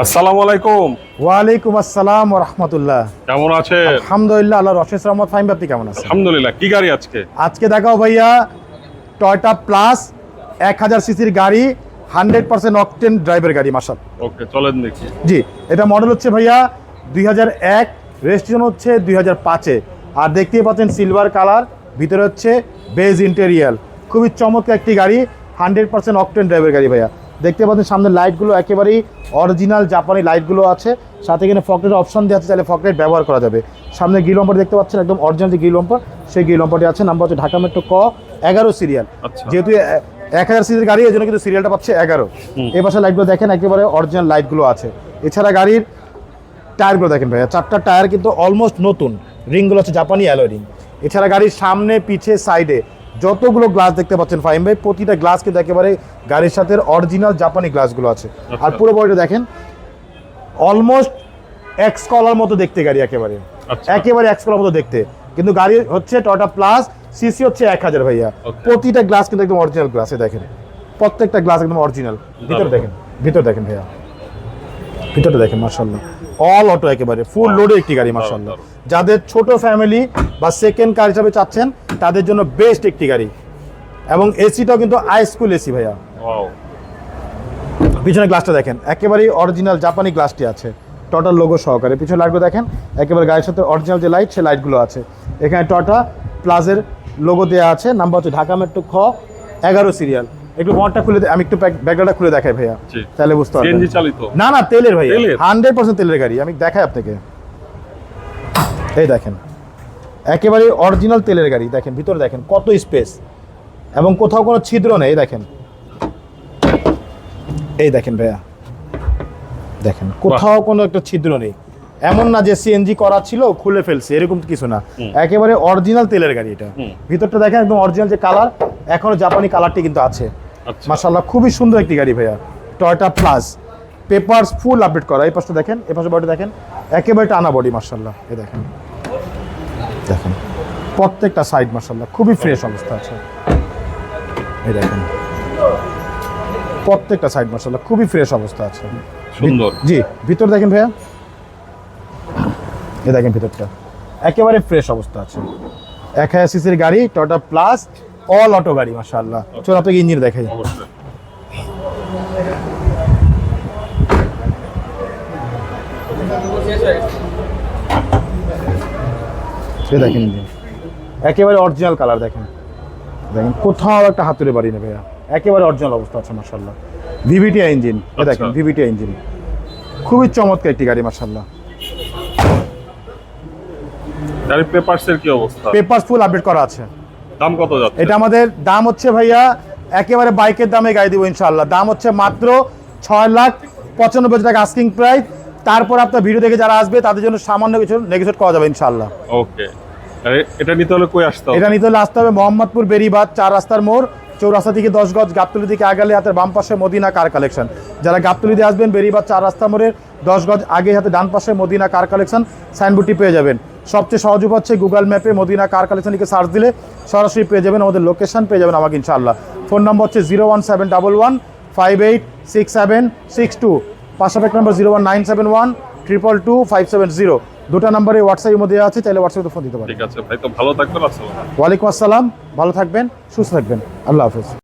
আসসালামু আলাইকুম। ওয়ালাইকুম আসসালাম ও রহমতুল্লাহ। কেমন আছে আলহামদুলিল্লাহ আল্লাহ রশেষ রহমত। ফাইম আপনি কেমন আছেন? আলহামদুলিল্লাহ কি গাড়ি আজকে? আজকে দেখাও ভাইয়া টয়টা প্লাস এক হাজার সিসির গাড়ি হান্ড্রেড পার্সেন্ট অকটেন ড্রাইভের গাড়ি মাসাল ওকে চলেন দেখি। জি এটা মডেল হচ্ছে ভাইয়া দুই হাজার এক রেজিস্ট্রেশন হচ্ছে দুই হাজার পাঁচে। আর দেখতেই পাচ্ছেন সিলভার কালার ভিতরে হচ্ছে বেজ ইন্টেরিয়াল খুবই চমৎকার একটি গাড়ি হান্ড্রেড পার্সেন্ট অকটেন ড্রাইভের গাড়ি ভাইয়া। দেখতে পাচ্ছেন সামনে লাইটগুলো একেবারেই অরিজিনাল জাপানি লাইটগুলো আছে। সাথে এখানে ফকলেট অপশন দেওয়া আছে তাহলে ফকলেট ব্যবহার করা যাবে। সামনে গিল নম্বর দেখতে পাচ্ছেন একদম অরিজিনাল যে গিল নম্বর সেই গিল নম্বরটি আছে নাম্বার হচ্ছে ঢাকা মেট্রো ক এগারো সিরিয়াল আচ্ছা। যেহেতু এক হাজার সিরিয়াল গাড়ি এই জন্য কিন্তু সিরিয়ালটা পাচ্ছে এগারো। এই পাশে লাইটগুলো দেখেন একেবারে অরিজিনাল লাইটগুলো আছে। এছাড়া গাড়ির টায়ারগুলো দেখেন ভাইয়া চারটা টায়ার কিন্তু অলমোস্ট নতুন। রিংগুলো হচ্ছে জাপানি অ্যালয় রিং এছাড়া গাড়ির সামনে পিছে সাইডে যতগুলো গ্লাস দেখতে পাচ্ছেন ফাইম ভাই প্রতিটা গ্লাস কিন্তু একেবারে গাড়ির সাথে অরিজিনাল জাপানি গ্লাসগুলো আছে। আর আচ্ছা। পুরো বডিটা দেখেন অলমোস্ট এক্স কলার মতো দেখতে গাড়ি একেবারে। আচ্ছা। একেবারে এক্স কলার মতো দেখতে। কিন্তু গাড়ি হচ্ছে টটা প্লাস সিসি হচ্ছে এক হাজার ভাইয়া। প্রতিটা গ্লাস কিন্তু একদম অরিজিনাল গ্লাসে দেখেন। প্রত্যেকটা গ্লাস একদম অরিজিনাল ভিতর দেখেন ভিতর দেখেন ভাইয়া। ভিতরটা দেখেন মার্শাল্লাহ অল অটো একেবারে ফুল. লোডে একটি গাড়ি মার্শাল্লাহ যাদের ছোট ফ্যামিলি বা সেকেন্ড কার হিসাবে চাচ্ছেন তাদের জন্য বেস্ট একটি গাড়ি। এবং এসিটাও কিন্তু আই স্কুল এসি ভাইয়া। পিছনে গ্লাসটা দেখেন একেবারেই অরিজিনাল জাপানি গ্লাসটি আছে। টটার লোগো সহকারে। পিছনে লাইটগুলো দেখেন একেবারে গাড়ির সাথে অরিজিনাল যে লাইট সেই লাইটগুলো আছে। এখানে টটা প্লাজের লোগো দেওয়া আছে। নাম্বার হচ্ছে ঢাকা মেট্রো খ এগারো সিরিয়াল একটু বনটা খুলে আমি একটু ব্যাগটা খুলে দেখাই ভাইয়া। তাহলে বুঝতে পারবেন। সিএনজি চালিত। না না তেলের ভাই তেলের? হান্ড্রেড পার্সেন্ট তেলের গাড়ি। আমি দেখাই আপনাকে। এই দেখেন। একেবারে অরিজিনাল তেলের গাড়ি। দেখেন ভিতরে দেখেন কত স্পেস এবং কোথাও কোনো ছিদ্র নেই দেখেন। এই দেখেন ভাইয়া। দেখেন কোথাও কোনো একটা ছিদ্র নেই। এমন না যে সিএনজি করা ছিল খুলে ফেলছে এরকম কিছু না। একেবারে অরিজিনাল তেলের গাড়ি এটা। ভিতরটা দেখেন একদম অরিজিনাল যে কালার এখনও জাপানি কালারটি কিন্তু আছে। আচ্ছা। মাশাল্লাহ খুবই সুন্দর একটি গাড়ি ভাইয়া। Toyota plus papers full update করা। এই পাশটা দেখেন এই পাশে বডি দেখেন। একেবারে টানা বডি মাশাল্লাহ এ দেখেন। দেখেন। প্রত্যেকটা সাইড মাশাল্লাহ খুবই ফ্রেশ অবস্থা আছে। এই দেখেন। প্রত্যেকটা সাইড মাশাল্লাহ খুবই ফ্রেশ অবস্থা আছে। সুন্দর। জি ভিতর দেখেন ভাইয়া। এই দেখেন ভিতরটা। একেবারে ফ্রেশ অবস্থা আছে। এক হাজার সিসির গাড়ি টয়টা প্লাস অল অটো গাড়ি মাশাআল্লাহ। চল আপনাকে ইঞ্জিন দেখাই। অবশ্যই। দেখেন ইঞ্জিন। একেবারে অরিজিনাল কালার দেখেন। দেখেন। কোথাও একটা হাতুড়ে বাড়ি নেবে একেবারে অরিজিনাল অবস্থা আছে মাশাআল্লাহ। ভিভিটি ইঞ্জিন এ দেখেন আচ্ছা। ভিভিটি ইঞ্জিন খুবই চমৎকার একটি গাড়ি মাশাআল্লাহ। গাড়ির পেপারসের কি অবস্থা? পেপারস ফুল আপডেট করা আছে। দাম কত যাচ্ছে? এটা আমাদের দাম হচ্ছে ভাইয়া একেবারে বাইকের দামে গাড়ি দিব ইনশাল্লাহ দাম হচ্ছে মাত্র ছয় লাখ পঁচানব্বই টাকা আস্কিং প্রাইস তারপর আপনার ভিডিও দেখে যারা আসবে তাদের জন্য সামান্য কিছু নেগোসিয়েট করা যাবে ইনশাল্লাহ ওকে এটা নিতে হলে কই আসতে হবে? এটা নিতে হলে আসতে হবে মোহাম্মদপুর বেরিবাদ চার রাস্তার মোড় চৌরাস্তা থেকে দশ গজ গাবতলি থেকে আগালে হাতের বাম পাশে মদিনা কার কালেকশন যারা গাবতলি দিয়ে আসবেন বেরিবাদ চার রাস্তা মোড়ের দশ গজ আগে হাতে ডান পাশে মদিনা কার কালেকশন সাইনবোর্ডটি পেয়ে যাবেন। সবচেয়ে সহজ উপায় হচ্ছে গুগল ম্যাপে মদিনা কার কালেকশন লিখে সার্চ দিলে সরাসরি পেয়ে যাবেন আমাদের লোকেশন পেয়ে যাবেন আমাকে ইনশাআল্লাহ। ফোন নম্বর হচ্ছে zero one seven double one five eight six seven six two পাশাপাশি number zero one nine seven one triple two five seven zero দুটো নম্বরে হোয়াটসঅ্যাপের মধ্যে আছে চাইলে হোয়াটসঅ্যাপে ফোন দিতে পারেন। ঠিক আছে ভাই তো ভালো থাকবেন আসসালাম ওয়ালাইকুম আসসালাম ভালো থাকবেন সুস্থ থাকবেন। আল্লাহ হাফেজ।